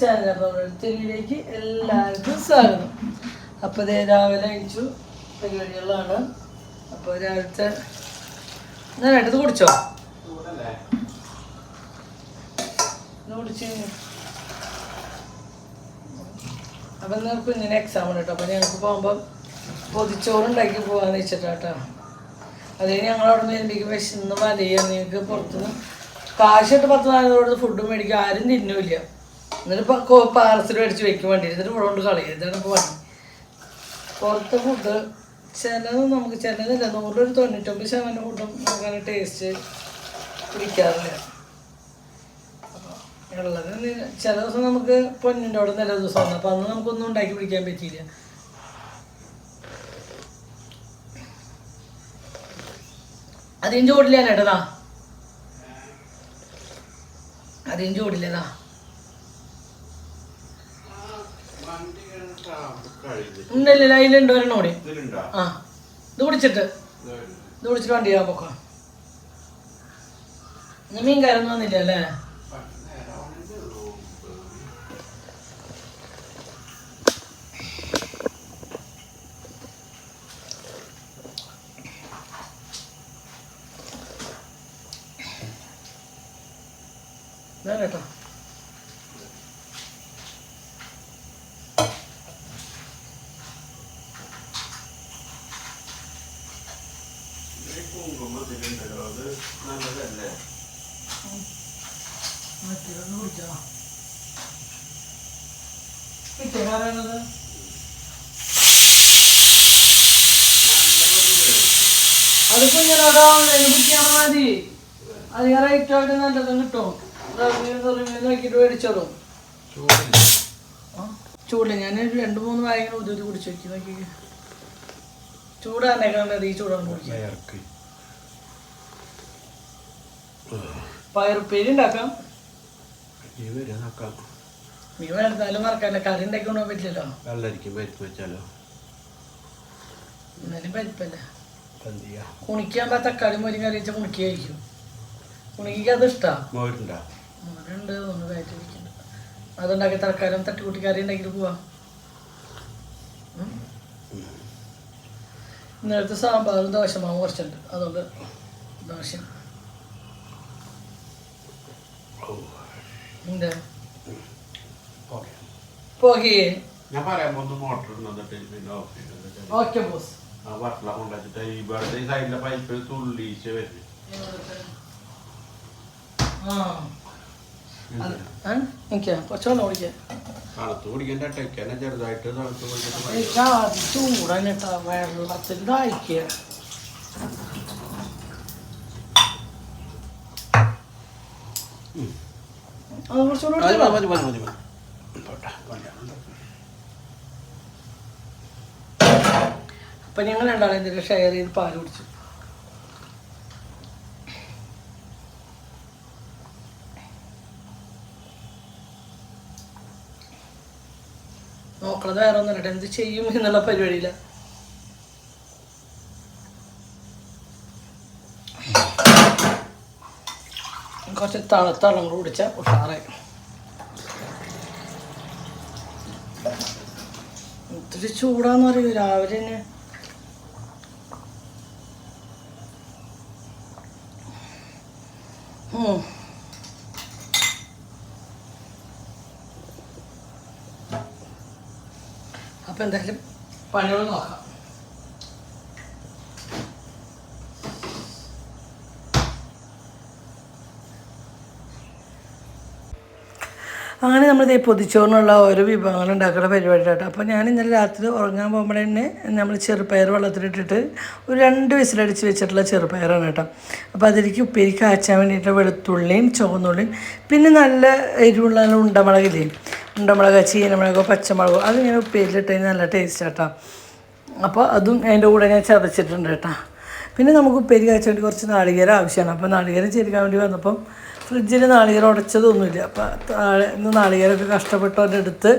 ചാനലിലേക്ക് എല്ലാവർക്കും സ്വാഗതം. അപ്പോൾ ഇതേ രാവിലെ അയച്ചു പരിപാടികളാണ്. അപ്പോൾ രാവിലത്തെ ഞാൻ എടുത്ത് കുടിച്ചോ? കുടിച്ച് അപ്പം ഇന്ന് കുഞ്ഞിന് എക്സാം ഉണ്ട് കേട്ടോ. അപ്പോൾ ഞങ്ങൾക്ക് പോകുമ്പം പൊതിച്ചോറുണ്ടാക്കി പോകാമെന്ന് വെച്ചിട്ടാട്ടോ അത് ഞങ്ങൾ അവിടെ നിന്ന് എനിക്ക് വിശന്ന് മതി നിങ്ങൾക്ക് പുറത്തുനിന്ന് കാശിട്ട് പത്ത് നാല് ഫുഡ് മേടിക്കും. ആരും തിന്നില്ല. എന്നിട്ട് പാർസൽ മേടിച്ച് വെക്കും വേണ്ടി എന്നിട്ട് ഇവിടെ കൊണ്ട് കളയുക ഇതാണ് ഇപ്പോൾ പണി പുറത്തെ ഫുഡ് ചിലത് നമുക്ക് ചിലതില്ല. നൂറിലൊരു തൊണ്ണൂറ്റൊമ്പത് ശതമാനം ഫുഡും നമുക്കങ്ങനെ ടേസ്റ്റ് പിടിക്കാറില്ല. അപ്പോൾ ഉള്ളത് ചില ദിവസം നമുക്ക് പൊന്നിന്റെ അവിടെ നില ദിവസമാണ്. അപ്പോൾ അന്ന് നമുക്കൊന്നും ഉണ്ടാക്കി പിടിക്കാൻ പറ്റിയില്ല. അധികം ചൂടില്ല കേട്ടതാ അധികം ചൂടില്ലതാ ഉണ്ടല്ലേ? അതിലുണ്ട് ഒരെണ്ണം കൂടി. ആ. ഇത് കുടിച്ചിട്ട്. ഇത് കുടിച്ചിട്ട് വണ്ടി ആ പോക്കാം. മീൻ കയറൊന്നും വന്നില്ല അല്ലേ? കേട്ടോ മറ്റേതൊന്ന് കുടിച്ചോ കിട്ടിയ കാരണത് അത് ബുക്ക് ചെയ്യണ മതി. അധികം റേറ്റ് ആയിട്ട് നല്ലതും കിട്ടും. നോക്കിയിട്ട് മേടിച്ചോളും. ആ, ഞാൻ രണ്ട് മൂന്ന് വായങ്ങൾ ഉദ്യോഗി കുടിച്ചു നോക്കി നോക്കി. ചൂടാണ് കണ്ടത് ഈ ചൂടാണ് കുടിക്കുക പയറുപ്പേരി ഉണ്ടാക്കാം. മീൻ എടുത്താലും മറക്കാല്ല കറി ഉണ്ടാക്കി കൊണ്ടുപോകാൻ പറ്റില്ലല്ലോ. വെള്ളരിക്കും പരിപ്പ് വെച്ചാലോ? എന്നാലും പരിപ്പല്ലേ. ചെയ്യാ തക്കാളി മോരി കറി വെച്ചാൽ കുണിക്ക് അത് ഇഷ്ടമാണ് മോരുണ്ടാ? മോരുണ്ട് ഒന്ന് കയറ്റി വെക്കുന്നുണ്ട് അതുണ്ടാക്കി തൽക്കാലം തട്ടിക്കൂട്ടി കറി ഉണ്ടാക്കിട്ട് പോവാ. ഇന്നലത്തെ സാമ്പാറും ദോശമാവും കുറച്ചുണ്ട്. അതുകൊണ്ട് ദോശ. പോകേ. ഞാൻ പറയാൻ പോകുന്ന മോട്ടർ എന്നിട്ട് പിന്നെ ഓക്കെ ബോസ്. ആ വട്ടല വെറുതെ ഈ സൈഡിലെ പൈപ്പ് തുള്ളീച്ച വരും ആ. അത് ആ എനിക്ക്? കുറച്ചോളം ഓടിക്കാം. തണുത്ത് കുടിക്കാൻ ടട്ടയ്ക്കാനെ ചെറുതായിട്ട് തണുത്ത് ചൂടാനിട്ടാ വെള്ളത്തിൽ ദാഹിക്കുക അത് കുറച്ചുകൂടെ മതി? മതി, മതി, മതി, മതി. പോട്ടെ, കൊണ്ടുവരണം. അപ്പൊ ഞങ്ങൾ രണ്ടാളും എന്തെങ്കിലും ഷെയർ ചെയ്ത് പാൽ കുടിച്ചു. നോക്കണത് വേറെ ഒന്നുമില്ല. എന്ത് ചെയ്യും എന്നുള്ള പരിപാടിയില്ല കുറച്ച് തണുത്തളം കൂടി കുടിച്ച ഉഷാറായി. ഒത്തിരി ചൂടാന്ന് പറയൂ രാവിലെ തന്നെ അപ്പൊ എന്തായാലും പണികൾ നോക്കാം. അങ്ങനെ നമ്മൾ ഈ പൊതിച്ചോറിനുള്ള ഓരോ വിഭവങ്ങൾ ഉണ്ടാക്കുന്ന പരിപാടി കേട്ടോ അപ്പോൾ ഞാൻ ഇന്നലെ രാത്രി ഉറങ്ങാൻ പോകുമ്പോൾ തന്നെ നമ്മൾ ചെറുപയർ വെള്ളത്തിലിട്ടിട്ട് ഒരു രണ്ട് വിസിലടിച്ച് വെച്ചിട്ടുള്ള ചെറുപയറാണ് കേട്ടോ. അപ്പോൾ അതിലേക്ക് ഉപ്പേരി കാച്ചാൻ വേണ്ടിയിട്ട് വെളുത്തുള്ളിയും ചുവന്നുള്ളിയും പിന്നെ നല്ല എരിവുള്ള ഉണ്ടമുളകില്ലേ? ഉണ്ടമുളക് ചീനമുളകോ പച്ചമുളകോ അതിങ്ങനെ ഉപ്പേരിലിട്ട് കഴിഞ്ഞാൽ നല്ല ടേസ്റ്റ് കേട്ടോ അപ്പോൾ അതും അതിന്റെ കൂടെ ഞാൻ ചതച്ചിട്ടുണ്ട് കേട്ടോ. പിന്നെ നമുക്ക് ഉപ്പേരി കാച്ചാൻ വേണ്ടി കുറച്ച് നാളികേരം ആവശ്യമാണ്. അപ്പോൾ നാളികേരം ചെരുക്കാൻ വേണ്ടി വന്നപ്പം ഫ്രിഡ്ജിൽ നാളികേരം ഉടച്ചതൊന്നുമില്ല. അപ്പം താഴെ ഇന്ന് നാളികേരമൊക്കെ കഷ്ടപ്പെട്ടവന്റെ അടുത്ത്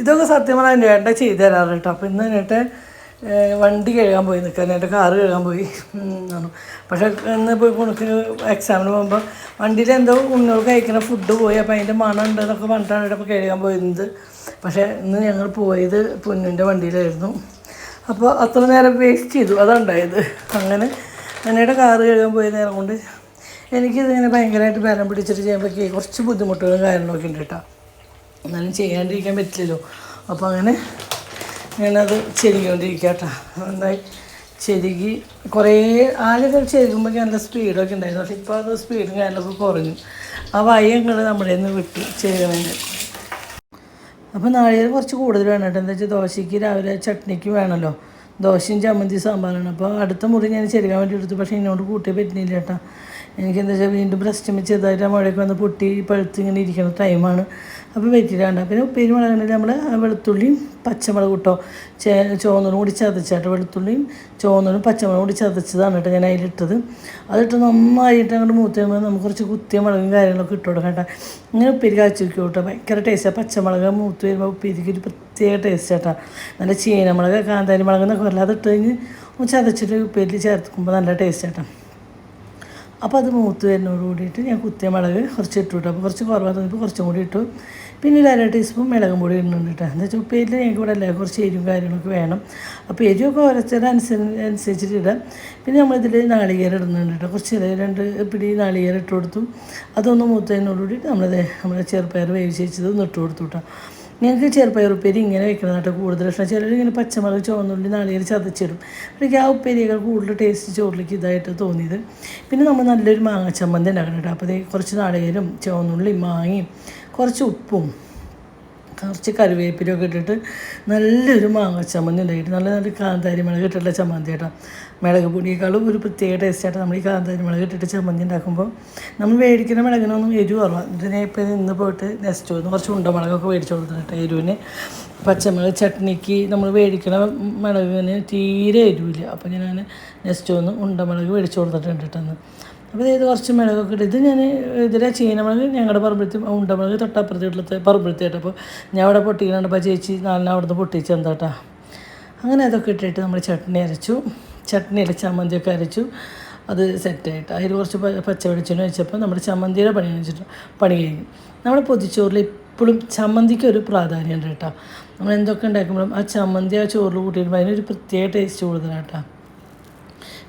ഇതൊക്കെ സത്യം പറഞ്ഞാൽ എന്റെ ചെയ്തു തരാറ് കേട്ടോ. അപ്പം ഇന്ന് ഏട്ടൻ വണ്ടി കഴുകാൻ പോയി നിൽക്കാൻ എന്റെ കാറ് കഴുകാൻ പോയി. പക്ഷെ ഇന്ന് പോയി കുണുക്ക് എക്സാമിന് പോകുമ്പോൾ വണ്ടിയിൽ എന്തോ ഉണ്ണുകൾ കഴിക്കുന്ന ഫുഡ് പോയി. അപ്പോൾ അതിന്റെ മണം ഉണ്ടെന്നൊക്കെ പറഞ്ഞിട്ടാണ് ഇവിടെ ഇപ്പോൾ കഴുകാൻ പോയിരുന്നത്. പക്ഷേ ഇന്ന് ഞങ്ങൾ പോയത് പൊന്നിന്റെ വണ്ടിയിലായിരുന്നു. അപ്പോൾ അത്ര നേരം വേസ്റ്റ് ചെയ്തു. അതാണ് അതുണ്ടായത് അങ്ങനെ എന്നയുടെ കാറ് കഴുകാൻ പോയി നേരം കൊണ്ട് എനിക്കിതിങ്ങനെ ഭയങ്കരമായിട്ട് ബലം പിടിച്ചിട്ട് ചെയ്യുമ്പോഴേക്ക് കുറച്ച് ബുദ്ധിമുട്ടുകളും കാര്യങ്ങളൊക്കെ ഉണ്ട് കേട്ടോ. എന്നാലും ചെയ്യാണ്ടിരിക്കാൻ പറ്റില്ലല്ലോ. അപ്പോൾ അങ്ങനെ ഞാനത് ചെരുകിക്കൊണ്ടിരിക്കുക കേട്ടോ നന്നായി ചെരുകി കുറേ ആദ്യമൊക്കെ ചെരുകുമ്പോൾ നല്ല സ്പീഡൊക്കെ ഉണ്ടായിരുന്നു. പക്ഷേ ഇപ്പോൾ അത് സ്പീഡും കാര്യങ്ങളൊക്കെ കുറഞ്ഞു. ആ വയ്യങ്ങൾ നമ്മുടെ നിന്ന് വിട്ടു ചെരുകണേന്റെ അപ്പോൾ നാളെ കുറച്ച് കൂടുതൽ വേണം കേട്ടോ. എന്താ വെച്ചാൽ ദോശയ്ക്ക് രാവിലെ ചട്നിക്ക് വേണമല്ലോ ദോശയും ചമ്മന്തി സാമ്പാറാണ് അപ്പോൾ അടുത്ത മുറി ഞാൻ ചെരുകാൻ വേണ്ടി എടുത്തു. പക്ഷേ എന്നോട് കൂട്ടിയേ പറ്റുന്നില്ല കേട്ടോ. എനിക്ക് എന്താ വെച്ചാൽ വീണ്ടും ബ്രസ്റ്റ് ചെറുതായിട്ട് ആ മുഴയൊക്കെ വന്ന് പൊട്ടി പഴുത്ത് ഇങ്ങനെ ഇരിക്കുന്ന ടൈമാണ് അപ്പോൾ പറ്റിയിട്ടാണ് പിന്നെ ഉപ്പേരി മുളകാണെങ്കിൽ നമ്മൾ വെളുത്തുള്ളിയും പച്ചമുളക് കിട്ടോ ചേ ചുവന്നതും കൂടി ചതച്ചാട്ടോ വെളുത്തുള്ളിയും ചുവന്നതും പച്ചമുളകും കൂടി ചതച്ചതാണ് കേട്ടോ ഞാൻ അതിലിട്ടത്. അതിട്ട് നന്നായിട്ട് അങ്ങോട്ട് മൂത്ത് കഴിയുമ്പോൾ നമുക്ക് കുറച്ച് കുത്തിയ മുളകും കാര്യങ്ങളൊക്കെ ഇട്ട് കൊടുക്കാം കേട്ടോ. ഇങ്ങനെ ഉപ്പേരി കാച്ചു വയ്ക്കും കേട്ടോ. ഭയങ്കര ടേസ്റ്റാണ് പച്ചമുളക് മൂത്ത് വരുമ്പോൾ ഉപ്പേരിക്ക് ഒരു പ്രത്യേക ടേസ്റ്റ് കേട്ടോ. നല്ല ചീനമുളക് കാന്താരി മുളക് എന്നൊക്കെ പറയില്ല അതിട്ട് കഴിഞ്ഞ് ചതച്ചിട്ട് ഉപ്പേരിൽ ചേർത്തുമ്പോൾ നല്ല ടേസ്റ്റ് കേട്ടോ. അപ്പോൾ അത് മൂത്ത് വരുന്നതോട് കൂടിയിട്ട് ഞാൻ കുത്തിയ മുളക് കുറച്ച് ഇട്ടു അപ്പോൾ കുറച്ച് കുറവാ തോന്നിയപ്പോൾ കുറച്ചും കൂടി ഇട്ടു. പിന്നെ ഒരു അര ടീസ്പൂൺ മുളകും കൂടി ഇടുന്നുണ്ട് കേട്ടോ എന്താ വെച്ചാൽ ഉപ്പേരിൽ ഞങ്ങൾക്ക് ഇവിടെ അല്ലേ കുറച്ച് എരിവും കാര്യങ്ങളൊക്കെ വേണം. അപ്പോൾ എരിവൊക്കെ ഓരോരുത്തരുടെ അനുസരി അനുസരിച്ചിട്ട് ഇടാം. പിന്നെ നമ്മളിതിൽ നാളികേരം ഇടുന്നുണ്ട് കേട്ടോ കുറച്ച് രണ്ട് പിടി നാളികേരം ഇട്ട് കൊടുത്തു. അതൊന്ന് മൂത്തതിനോട് കൂടിയിട്ട് നമ്മളത് നമ്മുടെ ചെറുപ്പയർ വേവിച്ച് വെച്ചത് ഒന്ന് ഇട്ട് കൊടുത്തു കേട്ടോ ഞങ്ങൾക്ക് ചെറുപ്പയർ ഉപ്പേരി ഇങ്ങനെ വെക്കണം കേട്ടോ കൂടുതൽ ഇഷ്ടം. ചിലർ ഇങ്ങനെ പച്ചമുളക് ചുവന്നുള്ളി നാളികേരം ചതച്ചിടും. എനിക്ക് ആ ഉപ്പേരിയൊക്കെ കൂടുതൽ ടേസ്റ്റ് ചോറിലേക്ക് ഇതായിട്ട് തോന്നിയത്. പിന്നെ നമ്മൾ നല്ലൊരു മാങ്ങ ചമ്മന്തി ഉണ്ടാക്കണം കേട്ടോ. അപ്പോൾ കുറച്ച് നാളികേരും ചുവന്നുള്ളി മാങ്ങയും കുറച്ച് ഉപ്പും കുറച്ച് കറിവേപ്പിലൊക്കെ ഇട്ടിട്ട് നല്ലൊരു മാങ്ങ ചമ്മന്തി ഉണ്ടാക്കിയിട്ട് നല്ല നല്ല കാന്താരി മുളക് ഇട്ടിട്ടുള്ള ചമ്മന്തി കേട്ടോ. മുളക് പൊടിയേക്കാളും ഒരു പ്രത്യേക ടേസ്റ്റായിട്ട് നമ്മൾ ഈ കാന്താരി മുളക് ഇട്ടിട്ട് ചമ്മന്തി ഉണ്ടാക്കുമ്പോൾ നമ്മൾ മേടിക്കുന്ന മുളകിനൊന്നും എരിവ് കുറവാണ് എന്നിട്ട് ഞാൻ ഇപ്പോൾ ഇന്ന് പോയിട്ട് നെക്സ്റ്റ് വന്ന് കുറച്ച് ഉണ്ടമുളകൊക്കെ മേടിച്ചു കൊടുത്തിട്ട് എരിവിന്. പച്ചമുളക് ചട്നിക്ക് നമ്മൾ മേടിക്കണ മുളകിന് തീരെ എരിവില്ല. അപ്പോൾ ഞാൻ നെക്സ്റ്റ് വന്ന് ഉണ്ടമുളക് മേടിച്ചു കൊടുത്തിട്ടുണ്ട് കേട്ടോ അപ്പോൾ ഇത് കുറച്ച് മിളകൊക്കെ ഇട്ട് ഇത് ഞാൻ ഇതിലെ ചീനമുളക് ഞങ്ങളുടെ പറമ്പഴത്ത് ഉണ്ടമുളക് തൊട്ടപ്പുറത്തെ പറമ്പഴത്ത് അപ്പോൾ ഞാൻ അവിടെ പൊട്ടിക്കണപ്പോൾ ചേച്ചി നാലിനെ അവിടുന്ന് പൊട്ടിച്ച് എന്താട്ടാ അങ്ങനെ അതൊക്കെ ഇട്ടിട്ട് നമ്മൾ ചട്നി അരച്ചു. ചട്നിയിലെ ചമ്മന്തിയൊക്കെ അരച്ചു. അത് സെറ്റായിട്ട്. അതിൽ കുറച്ച് പച്ച വെളിച്ചെണ്ണ വെച്ചപ്പോൾ നമ്മുടെ ചമ്മന്തിയുടെ പണി വെച്ചിട്ട് പണി കഴിഞ്ഞു. നമ്മുടെ പൊതിച്ചോറിൽ ഇപ്പോഴും ചമ്മന്തിക്ക് ഒരു പ്രാധാന്യമുണ്ട് കേട്ടോ. നമ്മൾ എന്തൊക്കെ ഉണ്ടാക്കുമ്പോഴും ആ ചമ്മന്തി ആ ചോറിൽ കൂട്ടിയിട്ട് അതിനൊരു പ്രത്യേക ടേസ്റ്റ് കൂടുതലാണ് കേട്ടോ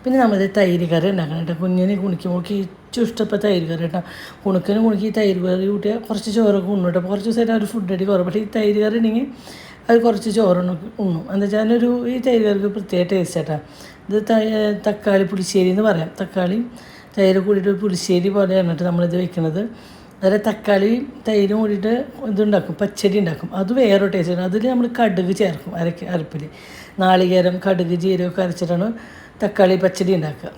പിന്നെ നമ്മൾ തൈര് കറി ഉണ്ടാക്കണം കേട്ടോ. കുഞ്ഞിന് കുണിക്കുമ്പോൾക്ക് ഏറ്റവും ഇഷ്ടപ്പെട്ട തൈര് കറി കേട്ടോ. കുണുക്കിന് കുണുക്കി ഈ തൈര് കറി കൂട്ടിയാൽ കുറച്ച് ചോറൊക്കെ ഉണ്ണു കേട്ടോ. കുറച്ച് ദിവസമായിട്ട് ഒരു ഫുഡ് അടി കുറവ്. പക്ഷേ ഈ തൈര് കറി ഉണ്ടെങ്കിൽ അത് കുറച്ച് ചോറുണ്ണു ഉണ്ണും എന്താ വെച്ചാൽ അതിനൊരു ഈ തൈര് കറിക്ക് പ്രത്യേക ടേസ്റ്റ് കേട്ടോ ഇത് തക്കാളി പുളിശ്ശേരി എന്ന് പറയാം. തക്കാളി തൈര് കൂടിയിട്ട് പുളിശ്ശേരി പോലെയാണ് കേട്ടോ നമ്മളിത് വെക്കുന്നത് അതിൽ തക്കാളി തൈരും കൂടിയിട്ട് ഇതുണ്ടാക്കും പച്ചടി ഉണ്ടാക്കും. അത് വേറെ ടേസ്റ്റ് അതിൽ നമ്മൾ കടുക് ചേർക്കും അരക്ക് അരപ്പിൽ നാളികേരം കടുക് ജീരകമൊക്കെ അരച്ചിട്ടാണ് തക്കാളി പച്ചടി ഉണ്ടാക്കുക.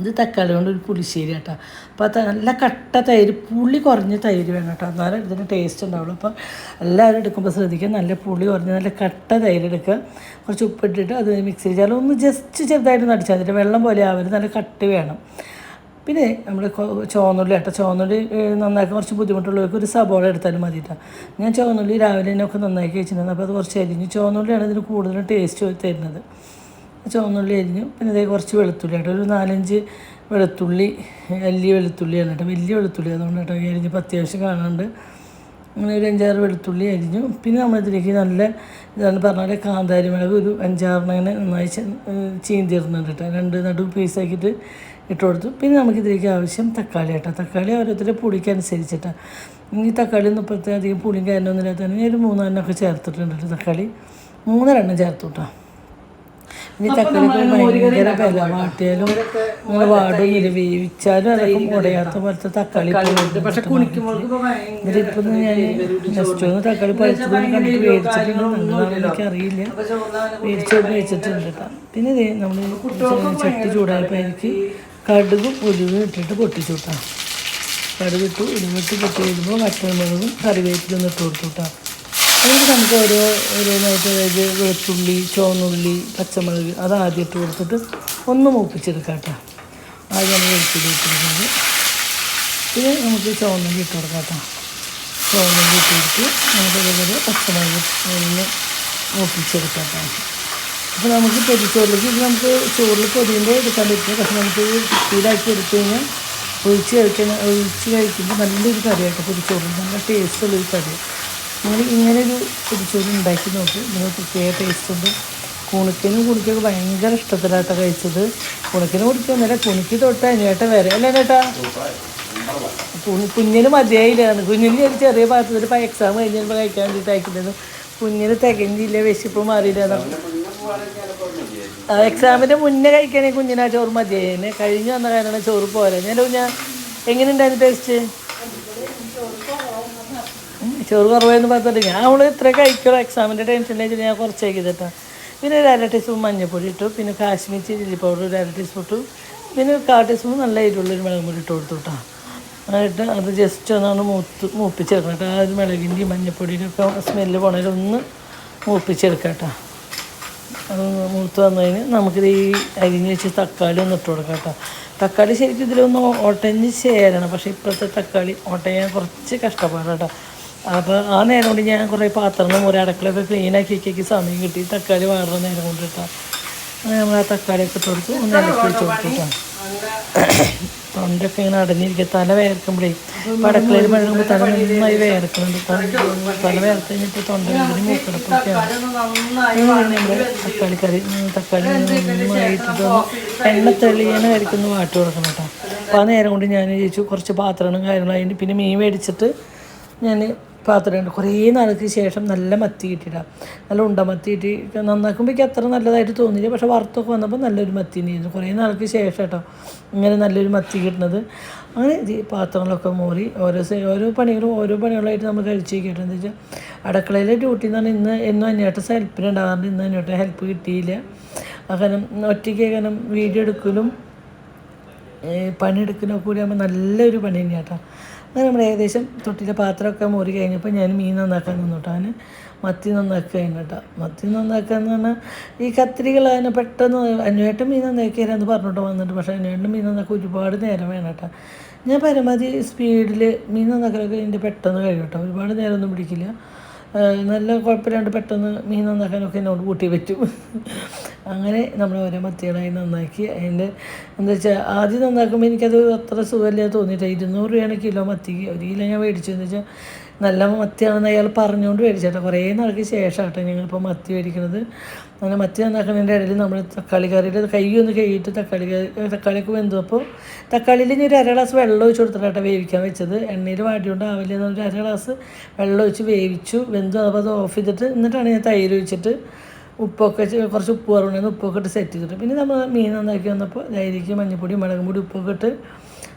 ഇത് തക്കാളി കൊണ്ട് ഒരു പുളിശ്ശേരി കേട്ടോ അപ്പോൾ അത് നല്ല കട്ട തൈര് പുളി കുറഞ്ഞ തൈര് വേണം കേട്ടോ. എന്നാലും ഇതിന് ടേസ്റ്റ് ഉണ്ടാവുള്ളൂ. അപ്പോൾ എല്ലാവരും എടുക്കുമ്പോൾ ശ്രദ്ധിക്കുക. നല്ല പുളി കുറഞ്ഞ നല്ല കട്ട തൈര് എടുക്കുക. കുറച്ച് ഉപ്പിട്ടിട്ട് അത് മിക്സിയിൽ ചേർത്ത് ഒന്ന് ജസ്റ്റ് ചെറുതായിട്ട് നടിച്ചാൽ മതി. വെള്ളം പോലെ ആവരുത്. നല്ല കട്ടി വേണം. പിന്നെ നമ്മൾ ചോന്നുള്ളി കേട്ടോ ചോന്നുള്ളി നന്നാക്കാൻ കുറച്ച് ബുദ്ധിമുട്ടുള്ളവർക്ക് ഒരു സബോള എടുത്താലും മതി കേട്ടോ. ഞാൻ ചോന്നുള്ളി രാവിലെ തന്നെ ഒക്കെ നന്നാക്കി വെച്ചിട്ടുണ്ടായിരുന്നു അപ്പോൾ അത് കുറച്ച് അരിഞ്ഞ് ചോന്നുള്ളിയാണ് ഇതിന് കൂടുതലും ടേസ്റ്റ് തരുന്നത്. ചുവന്നുള്ളി അരിഞ്ഞു. പിന്നെ ഇതേ കുറച്ച് വെളുത്തുള്ളി കേട്ടോ. ഒരു നാലഞ്ച് വെളുത്തുള്ളി വലിയ വെളുത്തുള്ളിയാണ് കേട്ടോ വലിയ വെളുത്തുള്ളി അതുകൊണ്ട് കേട്ടോ അരിഞ്ഞ് അരിഞ്ഞപ്പോൾ അത്യാവശ്യം കാണാണ്ട് അങ്ങനെ ഒരു അഞ്ചാറ് വെളുത്തുള്ളി അരിഞ്ഞു. പിന്നെ നമ്മളിതിലേക്ക് നല്ല ഇതാണ് പറഞ്ഞ പോലെ കാന്താരി മുളക് ഒരു അഞ്ചാറിനെ നന്നായി ചീന്തിരുന്നുണ്ട് കേട്ടോ. രണ്ട് നടു പീസാക്കിയിട്ട് ഇട്ട് കൊടുത്തു. പിന്നെ നമുക്കിതിലേക്ക് ആവശ്യം തക്കാളി കേട്ടോ. തക്കാളി ഓരോരുത്തരുടെ പുളിക്കനുസരിച്ചിട്ടാണ് ഈ തക്കാളി ഒന്നും ഇപ്പോഴത്തെ അധികം പുളിയും കാര്യമൊന്നും ഇല്ലാത്തതാണെങ്കിൽ ഒരു മൂന്നെണ്ണമൊക്കെ ചേർത്തിട്ടുണ്ട് തക്കാളി. മൂന്നരെണ്ണം ചേർത്തു കേട്ടോ. ഇനി തക്കാളി ഭയങ്കര വില വാട്ടിയാലും നമ്മൾ വാടുകയില്ല വേവിച്ചാലും അതൊക്കെ ഉടയാത്ത പോലത്തെ തക്കാളി പക്ഷെ ഇതിലിപ്പം ഞാൻ ജസ്റ്റ് ഒന്ന് തക്കാളി പഴുത്തത് കണ്ടിട്ട് മേടിച്ചിട്ടുണ്ട് എന്താണെന്ന് എനിക്കറിയില്ല. മേടിച്ച് മേടിച്ചിട്ടുണ്ട് കേട്ടോ. പിന്നെ നമ്മൾ ചട്ടി ചൂടായപ്പോൾ എനിക്ക് കടുകും ഉലുവും ഇട്ടിട്ട് പൊട്ടിച്ചു കേട്ടോ. കടുകിട്ടു ഉലുവിട്ട് പൊട്ടി വരുമ്പോൾ വറ്റൽമുളകും കറിവേപ്പിലൊന്നും ഇട്ട് കൊടുത്തു കേട്ടോ. അതിന് നമുക്ക് ഓരോ ഓരോന്നായിട്ട് അതായത് വെളുത്തുള്ളി ചുവന്നുള്ളി പച്ചമുളക് അത് ആദ്യം ഇട്ട് കൊടുത്തിട്ട് ഒന്ന് മൂപ്പിച്ചെടുക്കാം കേട്ടോ. ആദ്യം നമ്മൾ വെളുത്തുള്ളി ഇട്ടിരിക്കുന്നത്. പിന്നെ നമുക്ക് ചുവന്നുള്ളി ഇട്ട് കൊടുക്കാം കേട്ടോ. ചുവന്നുള്ളി ഇട്ട് കൊടുത്ത് നമുക്ക് അതേപോലെ പച്ചമുളക് ഒന്ന് മൂപ്പിച്ചെടുക്കാം കേട്ടോ. അപ്പോൾ നമുക്ക് പൊതിച്ചോറിലേക്ക് ഇത് നമുക്ക് ചോറിൽ പൊതിയുമ്പോൾ എടുക്കാൻ പറ്റില്ല. പക്ഷെ നമുക്ക് കുപ്പിയിലാക്കി എടുത്തു കഴിഞ്ഞാൽ ഒഴിച്ച് കഴിക്കുന്ന ഒഴിച്ച് കഴിക്കുമ്പോൾ നല്ലൊരു കറിയായിട്ട് പൊതിച്ചോറിൽ നല്ല ടേസ്റ്റുള്ളൊരു കറി നിങ്ങൾ ഇങ്ങനെ ഒരു ഉണ്ടാക്കി നോക്കി. നിങ്ങൾ പ്രത്യേക ടേസ്റ്റ് ഉണ്ട്. കുണുക്കിനും കുണിക്കൊക്കെ ഭയങ്കര ഇഷ്ടത്തിലായിട്ടാണ് കഴിച്ചത്. കുണിക്കനും നേരെ കുണിക്ക് തൊട്ട് അനിയേട്ട വരെ. അല്ലേ ചേട്ടാ കുഞ്ഞിന് മതിയായില്ലാണ് കുഞ്ഞിന് ഒരു ചെറിയ പാത്രത്തിൽ ഇപ്പം എക്സാം കഴിഞ്ഞപ്പോൾ കഴിക്കാൻ വേണ്ടിയിട്ട് അയക്കുന്നത് കുഞ്ഞിന് തികഞ്ഞില്ല. വിശപ്പ് മാറിയില്ല. എക്സാമിന്റെ മുന്നേ കഴിക്കാനേ കുഞ്ഞിനാ ചോറ് മതിയായേനെ. കഴിഞ്ഞു വന്ന കാരണം ചോറ് പോരാ. ഞാൻ എങ്ങനെയുണ്ടായിരുന്നു ടേസ്റ്റ് ചോറ് കുറവായെന്ന് പറഞ്ഞിട്ട് ഞാൻ അവൾ ഇത്ര കഴിക്കുള്ളൂ. എക്സാമിന്റെ ടെൻഷനിലേക്ക് ഞാൻ കുറച്ച് കഴിക്കിട്ടാ പിന്നെ ഒരു അര ടീസ്പൂൺ മഞ്ഞൾപ്പൊടി ഇട്ടു. പിന്നെ കാശ്മീർ ചില്ലി പൗഡർ ഒരു അര ടീസ്പൂൺ ഇട്ടു. പിന്നെ കാ ടീസ്പൂൺ നല്ല എരിവുള്ളൊരു മുളക് പൊടി ഇട്ട് കൊടുത്തു കേട്ടോ. എന്നിട്ട് അത് ജസ്റ്റ് ഒന്നാണ് മൂത്ത് മൂപ്പിച്ചെടുക്കണം കേട്ടോ. ആ ഒരു മുളകിന്റെയും മഞ്ഞൾപ്പൊടിയുടെ ഒക്കെ സ്മെല്ല് പോണതിൽ ഒന്ന് കേട്ടോ. അത് മൂത്ത് വന്നതിന് നമുക്കിത് ഈ അരിഞ്ഞ് വെച്ച് തക്കാളി ഒന്ന് ഇട്ട് കൊടുക്കാം കേട്ടോ. തക്കാളി ശരിക്കും ഇതിലൊന്ന് ഒട്ടഞ്ഞ് ചേരണം. പക്ഷേ ഇപ്പോഴത്തെ തക്കാളി ഒട്ടയാൻ കുറച്ച് കഷ്ടപ്പാടാണ് കേട്ടോ. അപ്പോൾ ആ നേരം കൊണ്ട് ഞാൻ കുറേ പാത്രങ്ങളും ഒരു അടുക്കളയൊക്കെ ക്ലീൻ ആക്കി വെക്കി സമയം കിട്ടി. തക്കാളി വാടുന്ന നേരം കൊണ്ട് കിട്ടാം. നമ്മൾ ആ തക്കാളിയൊക്കെ ഇട്ട് കൊടുത്ത് ഒന്ന് ഇളക്കി വെച്ച് കൊടുത്തു കേട്ടോ തൊണ്ടൊക്കെ ഇങ്ങനെ അടഞ്ഞിരിക്കുക തല വേർക്കുമ്പോഴേ ഇപ്പം അടുക്കളയിൽ മഴക്കുമ്പോൾ തല നന്നായി വേർക്കുന്നുണ്ട് തല വേർത്ത് കഴിഞ്ഞിട്ട് തൊണ്ട വേദന മൂക്കടപ്പൊക്കെയാണ്. തക്കാളി കറി തക്കാളി നന്നായിട്ട് എണ്ണ തെളിയണ കരിക്കൊന്ന് വാട്ടി കൊടുക്കണം കേട്ടോ അപ്പോൾ ആ നേരം കൊണ്ട് ഞാൻ ചോദിച്ചു കുറച്ച് പാത്രങ്ങളും കാര്യങ്ങളും അതിന് പിന്നെ മീൻ മേടിച്ചിട്ട് ഞാൻ പാത്രമുണ്ട്. കുറേ നാൾക്ക് ശേഷം നല്ല മത്തി കിട്ടിയിട്ടാണ് നല്ല ഉണ്ട മത്തി കിട്ടി. നന്നാക്കുമ്പോഴേക്കും അത്ര നല്ലതായിട്ട് തോന്നിയില്ല. പക്ഷേ വറുത്തൊക്കെ വന്നപ്പോൾ നല്ലൊരു മത്തി നീന്തു കുറേ നാൾക്ക് ശേഷം കേട്ടോ ഇങ്ങനെ നല്ലൊരു മത്തി കിട്ടുന്നത്. അങ്ങനെ ഈ പാത്രങ്ങളൊക്കെ മോറി ഓരോ ഓരോ പണികളും ഓരോ പണികളായിട്ട് നമ്മൾ കഴിച്ച് കേട്ടോ എന്താ വെച്ചാൽ അടുക്കളയിലെ ഡ്യൂട്ടി എന്ന് പറഞ്ഞാൽ ഇന്ന് എന്നും അന്വേട്ട ഹെൽപ്പിന് ഉണ്ടാകാറുണ്ട് ഇന്ന് അന്വേട്ട ഹെൽപ്പ് കിട്ടിയില്ല. കാരണം ഒറ്റയ്ക്ക് കാരണം വീഡിയോ എടുക്കലും പണിയെടുക്കലൊക്കെ കൂടി ആകുമ്പോൾ നല്ലൊരു പണി തന്നെയാട്ടോ അങ്ങനെ നമ്മൾ ഏകദേശം തൊട്ടിലെ പാത്രമൊക്കെ മോറി കഴിഞ്ഞപ്പോൾ ഞാൻ മീൻ നന്നാക്കാൻ നിന്നോട്ടോ. അവന് മത്തി നന്നാക്കുക കേട്ടോ മത്തി നന്നാക്കുക എന്ന് പറഞ്ഞാൽ ഈ കത്തിരികൾ അതിനെ പെട്ടെന്ന് അന്വേട്ടം മീൻ നന്നാക്കി തരാമെന്ന് പറഞ്ഞിട്ട് വന്നിട്ട് പക്ഷേ അന്വേട്ടം മീൻ നന്നാക്കാൻ ഒരുപാട് നേരം വേണം കേട്ടോ ഞാൻ പരമാവധി സ്പീഡിൽ മീൻ നന്നാക്കലൊക്കെ എന്റെ പെട്ടെന്ന് കഴിയും കേട്ടോ ഒരുപാട് നേരമൊന്നും പിടിക്കില്ല. നല്ല കുഴപ്പമില്ലാണ്ട് പെട്ടെന്ന് മീൻ നന്നാക്കാനൊക്കെ എന്നോട് കൂട്ടി പറ്റും അങ്ങനെ നമ്മൾ ഓരോ മത്തികളായി നന്നാക്കി അതിന്റെ എന്താ വെച്ചാൽ ആദ്യം നന്നാക്കുമ്പോൾ എനിക്കത് അത്ര സുഖമില്ല തോന്നിയിട്ട് ഇരുന്നൂറ് രൂപയാണ് കിലോ മത്തിക്ക് ഒരു കിലോ ഞാൻ മേടിച്ചു. എന്ന് വെച്ചാൽ നല്ല മത്തിയാണെന്ന് അയാൾ പറഞ്ഞുകൊണ്ട് മേടിച്ചേട്ടോ കുറേ നാൾക്ക് ശേഷം കേട്ടോ ഞങ്ങളിപ്പോൾ മത്തി മേടിക്കുന്നത് അങ്ങനെ മത്തി നന്നാക്കുന്നതിന്റെ ഇടയിൽ നമ്മൾ തക്കാളി കറിയുടെ കൈ ഒന്ന് കഴിയിട്ട് തക്കാളി കറി തക്കാളിയൊക്കെ വെന്തപ്പോൾ തക്കാളിയിൽ ഇനി ഒരു അര ഗ്ലാസ് വെള്ളം ഒഴിച്ച് കൊടുത്തിട്ടാട്ടോ വേവിക്കാൻ വെച്ചത്. എണ്ണയിൽ വാടിയോണ്ട് ആവില്ല എന്നൊരു അര ഗ്ലാസ് വെള്ളം ഒഴിച്ച് വേവിച്ചു. വെന്തു. അപ്പോൾ അത് ഓഫ് ചെയ്തിട്ട് എന്നിട്ടാണ് ഞാൻ തൈര് ഒഴിച്ചിട്ട് ഉപ്പൊക്കെ കുറച്ച് ഉപ്പ് കുറവുണ്ടെന്ന് ഉപ്പൊക്കെ ഇട്ട് സെറ്റ് ചെയ്തിട്ട്. പിന്നെ നമ്മൾ മീൻ നന്നാക്കി വന്നപ്പോൾ ധൈര്യക്ക് മഞ്ഞപ്പൊടി മുളകും പൊടി ഉപ്പൊക്കെ ഇട്ട്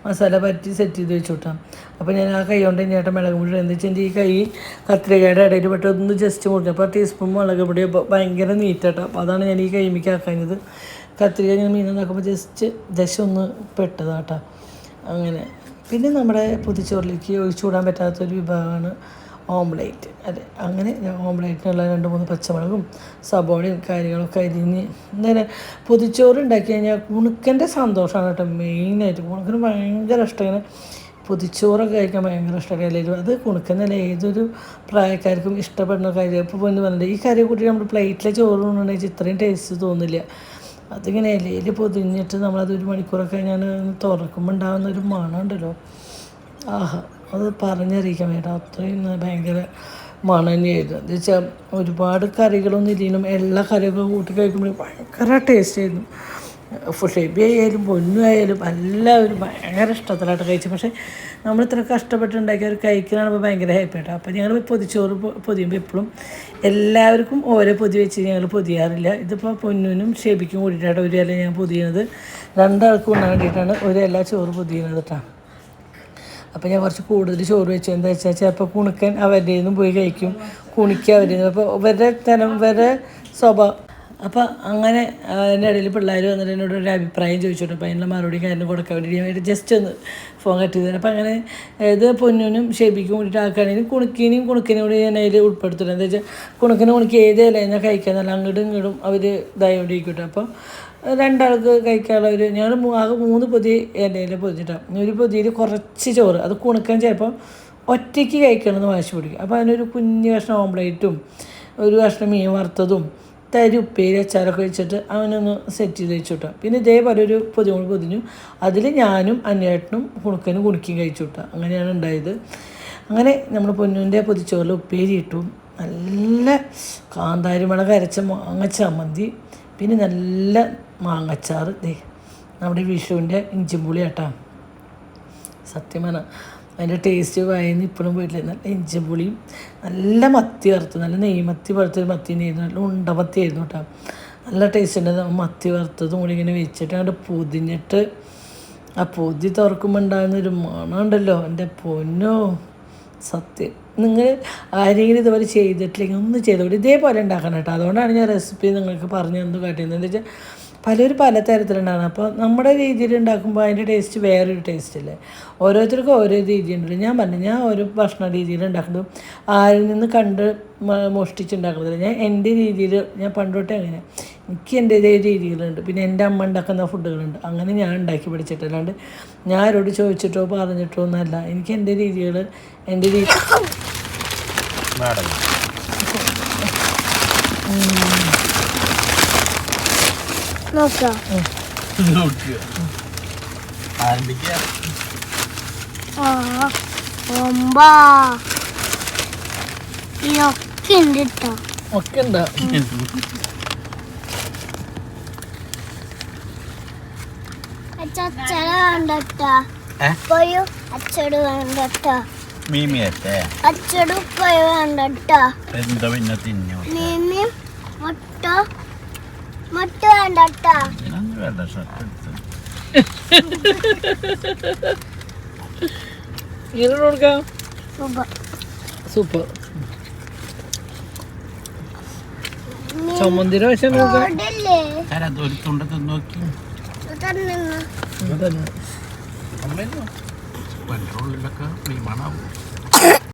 മസാല പറ്റി സെറ്റ് ചെയ്ത് വെച്ചു വിട്ടാം അപ്പോൾ ഞാൻ ആ കൈ കൊണ്ട് ചേട്ടൻ മുളക് പൊടി എന്താ വെച്ചാൽ ഈ കൈ കത്രികയുടെ ഇടയിൽ പെട്ട് ഒന്ന് ജസ്റ്റ് മുറിഞ്ഞു അപ്പോൾ ടീസ്പൂൺ മുളക് പൊടി ഭയങ്കര നീറ്റാട്ടോ അപ്പോൾ അതാണ് ഞാൻ ഈ കൈമിക്ക് ആക്കാഞ്ഞത്. കത്രിക ഞാൻ മീൻ നന്നാക്കുമ്പോൾ ജസ്റ്റ് ദശ ഒന്ന് പെട്ടതാട്ടോ. അങ്ങനെ. പിന്നെ നമ്മുടെ പുതിച്ചോറിലേക്ക് ഒഴിച്ചു കൂടാൻ പറ്റാത്തൊരു വിഭാഗമാണ് ഓംലേറ്റ്. അതെ അങ്ങനെ ഓംലേറ്റിനുള്ള രണ്ട് മൂന്ന് പച്ചമുളകും സബോളയും കാര്യങ്ങളൊക്കെ അരിഞ്ഞ് നേരെ പൊതിച്ചോറ് ഉണ്ടാക്കി കഴിഞ്ഞാൽ കുണുക്കന്റെ സന്തോഷമാണ് കേട്ടോ മെയിനായിട്ട്. കുണുക്കന് ഭയങ്കര ഇഷ്ടം. ഇങ്ങനെ പൊതിച്ചോറൊക്കെ കഴിക്കാൻ ഭയങ്കര ഇഷ്ടമാണ് എല്ലാവരും അത് കുണുക്കുന്നല്ല ഏതൊരു പ്രായക്കാർക്കും ഇഷ്ടപ്പെടുന്ന കാര്യം. ഇപ്പോൾ പൊന്നു പറഞ്ഞിട്ട് ഈ കറി കൂട്ടി നമ്മൾ പ്ലേറ്റിലെ ചോറ് കൊണ്ടുണ്ടെങ്കിൽ ഇത്രയും ടേസ്റ്റ് തോന്നില്ല. അതിങ്ങനെ ഇലയിൽ പൊതിഞ്ഞിട്ട് നമ്മളത് ഒരു മണിക്കൂറൊക്കെ ഞാൻ തുറക്കുമ്പോൾ ഉണ്ടാകുന്ന ഒരു മണം ഉണ്ടല്ലോ ആഹാ. അത് പറഞ്ഞറിയിക്കാൻ വേണ്ട അത്രയും ഭയങ്കര മണം എന്ന് വെച്ചാൽ ഒരുപാട് കറികളൊന്നും ഇല്ലെങ്കിലും എല്ലാ കറിയൊക്കെ കൂട്ടി കഴിക്കുമ്പോൾ ഭയങ്കര ടേസ്റ്റ് ആയിരുന്നു. ഷെബി ആയാലും പൊന്നു ആയാലും എല്ലാവരും ഭയങ്കര ഇഷ്ടത്തിലായിട്ട് കഴിച്ചു പക്ഷേ നമ്മൾ ഇത്ര കഷ്ടപ്പെട്ടുണ്ടാക്കിയ അവർ കഴിക്കാനാണ് ഭയങ്കര ഹാപ്പി ആയിട്ട് അപ്പോൾ ഞങ്ങൾ പൊതിച്ചോറ് പൊതിയുമ്പോൾ എപ്പോഴും എല്ലാവർക്കും ഓരോ പൊതി വെച്ച് ഞങ്ങൾ പൊതിയാറില്ല. ഇതിപ്പോൾ പൊന്നിനും ഷെബിക്കും കൂടിയിട്ടാണ് ഒരു ഇല ഞാൻ പൊതിയുന്നത് രണ്ടാൾക്കും ഉണ്ടാൻ വേണ്ടിയിട്ടാണ് ഒരു ഇല ചോറ് പൊതിയുന്നത് കേട്ടോ അപ്പോൾ ഞാൻ കുറച്ച് കൂടുതൽ ചോറ് വെച്ചു. എന്താ വെച്ചാൽ ചിലപ്പോൾ കുണുക്കൻ അവരുടെ നിന്നും പോയി കഴിക്കും. കുണിക്കുക അവരുടെ അപ്പോൾ ഇവരുടെ തനം ഇവരുടെ സ്വഭാവം. അപ്പോൾ അങ്ങനെ എന്റെ ഇടയിൽ പിള്ളേർ വന്നിട്ട് എന്നോട് ഒരു അഭിപ്രായം ചോദിച്ചോട്ടെ അപ്പോൾ അതിനുള്ള മറുപടി കാര്യം കൊടുക്കാൻ വേണ്ടി ഞാൻ ജസ്റ്റ് ഒന്ന് ഫോൺ കട്ട് ചെയ്തത് അപ്പോൾ അങ്ങനെ ഇത് പൊന്നിനും ഷെബിക്കും കൂടിയിട്ട് ആക്കുകയാണെങ്കിൽ കുണുക്കിനെയും കുണുക്കിനെയും കൂടി ഞാൻ അതിൽ ഉൾപ്പെടുത്തുന്നത് എന്താ വെച്ചാൽ കുണുക്കിനെ കുണുക്കി ഏത് ഇലയെന്നാൽ കഴിക്കാന്നല്ല അങ്ങോട്ടും ഇങ്ങോട്ടും അവർ ഇതായോണ്ടിരിക്കട്ടെ അപ്പോൾ രണ്ടാൾക്ക് കഴിക്കാനുള്ള ഒരു ഞങ്ങൾ ആകെ മൂന്ന് പൊതി ഇലയിൽ പൊതിഞ്ഞിട്ടാണ് ഒരു പൊതിയിൽ കുറച്ച് ചോറ്. അത് കുണുക്കാൻ ചിലപ്പം ഒറ്റയ്ക്ക് കഴിക്കണമെന്ന് വാശി പിടിക്കും. അപ്പോൾ അതിനൊരു കുഞ്ഞ് കഷ്ണം ഓംപ്ലേറ്റും ഒരു കഷ്ണം മീൻ വറുത്തതും തരി ഉപ്പേരി അച്ചാറൊക്കെ വെച്ചിട്ട് അവനൊന്ന് സെറ്റ് ചെയ്ത് വെച്ചു വിട്ടാം പിന്നെ ഇതേപോലെ ഒരു പൊതിമൂൾ പൊതിഞ്ഞു. അതിൽ ഞാനും അന്യേട്ടനും കുണുക്കനും കുണുക്കിയും കഴിച്ചു വിട്ടാം അങ്ങനെയാണ് ഉണ്ടായത്. അങ്ങനെ നമ്മൾ പൊന്നുവിന്റെ പൊതിച്ചോറിൽ ഉപ്പേരി ഇട്ടു. നല്ല കാന്താരിമുളക് അരച്ച മാങ്ങ ചമ്മന്തി. പിന്നെ നല്ല മാങ്ങച്ചാറ്. ദേ നമ്മുടെ വിഷുവിന്റെ ഇഞ്ചിമ്പുളി ആട്ടാ പറഞ്ഞാൽ അതിന്റെ ടേസ്റ്റ് വായന്ന് ഇപ്പോഴും വീട്ടിൽ നല്ല ഇഞ്ചിപ്പുളിയും നല്ല മത്തി വറുത്ത് നല്ല നെയ്മത്തി വറുത്തൊരു മത്തി നെയ്യുന്നു നല്ല ഉണ്ട മത്തി ആയിരുന്നു കേട്ടോ. നല്ല ടേസ്റ്റ് ഉണ്ട്. മത്തി വറുത്തതും കൂടി ഇങ്ങനെ വെച്ചിട്ട് അങ്ങോട്ട് പൊതിഞ്ഞിട്ട് ആ പൊതി തുറക്കുമ്പോൾ ഉണ്ടാകുന്ന ഒരു മണം ഉണ്ടല്ലോ എന്റെ പൊന്നോ സത്യം. നിങ്ങൾ ആരെങ്കിലും ഇതുപോലെ ചെയ്തിട്ടില്ലെങ്കിൽ ഒന്ന് ചെയ്തോളൂ ഇതേപോലെ ഉണ്ടാക്കണം കേട്ടോ. അതുകൊണ്ടാണ് ഞാൻ റെസിപ്പി നിങ്ങൾക്ക് പറഞ്ഞു തന്നു കാട്ടിയത്. എന്താ വെച്ചാൽ പലരും പല തരത്തിലുണ്ടാകണം അപ്പോൾ നമ്മുടെ രീതിയിൽ ഉണ്ടാക്കുമ്പോൾ അതിന്റെ ടേസ്റ്റ് വേറൊരു ടേസ്റ്റ് അല്ലേ ഓരോരുത്തർക്കും ഓരോ രീതിയുണ്ടല്ലോ ഞാൻ പറഞ്ഞു ഞാൻ ഓരോ ഭക്ഷണ രീതിയിൽ ഉണ്ടാക്കുന്നത് ആരിൽ നിന്ന് കണ്ട് മോഷ്ടിച്ചുണ്ടാക്കുന്നത് ഞാൻ എന്റെ രീതിയിൽ ഞാൻ പണ്ടോട്ടേ അങ്ങനെ. എനിക്ക് എന്റെതായ രീതികളുണ്ട്. പിന്നെ എന്റെ അമ്മ ഉണ്ടാക്കുന്ന ഫുഡുകളുണ്ട്. അങ്ങനെ ഞാൻ ഉണ്ടാക്കി പഠിച്ചിട്ടല്ലാണ്ട് ഞാൻ ആരോട് ചോദിച്ചിട്ടോ പറഞ്ഞിട്ടോ ഒന്നല്ല എനിക്ക് എന്റെ രീതികൾ എന്റെ രീതി ഒക്കെ നോക്കാം നോക്കുക ആരംഭിക്കുക ആ ഒമ്പാ ഇതൊക്കെ ഉണ്ട് കേട്ടോ ഒക്കെ ഉണ്ടാ അച്ചട വേണ്ടട്ടാ ഏ? പോയോ അച്ചട് വേണ്ടട്ടാ മീമിയത്തെ എന്താ സൂപ്പർ വശം നോക്കാം തുണ്ടത്ത് നോക്കി പെട്രോളിലൊക്കെ മീമാണാവും